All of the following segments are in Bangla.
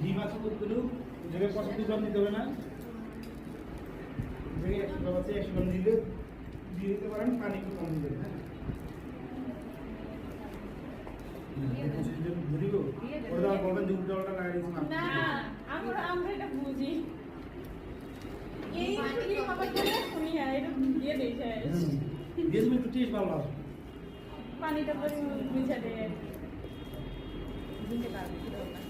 ডিম আছে কতগুলো ওটাকে পঁচাশি গ্রাম দিতে হবে না। ওটাকে একশো গ্রাম আছে একশো গ্রাম দিলে দিয়ে দিতে পারেন পানি একটু কম দিবেন হ্যাঁ। পানিটা বুঝে দেয় দিতে পারবে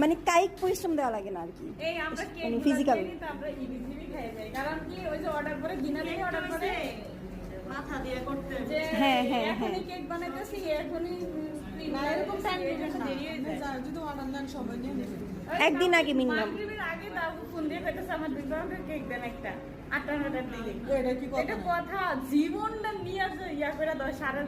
মানে কায়িক পরিশ্রম দেওয়া লাগে না আর কি। ফিজিক্যাল মানে হ্যাঁ হ্যাঁ হ্যাঁ। একদিন আগে মিনিমাম জীবনটা নিয়ে ইয়া সারা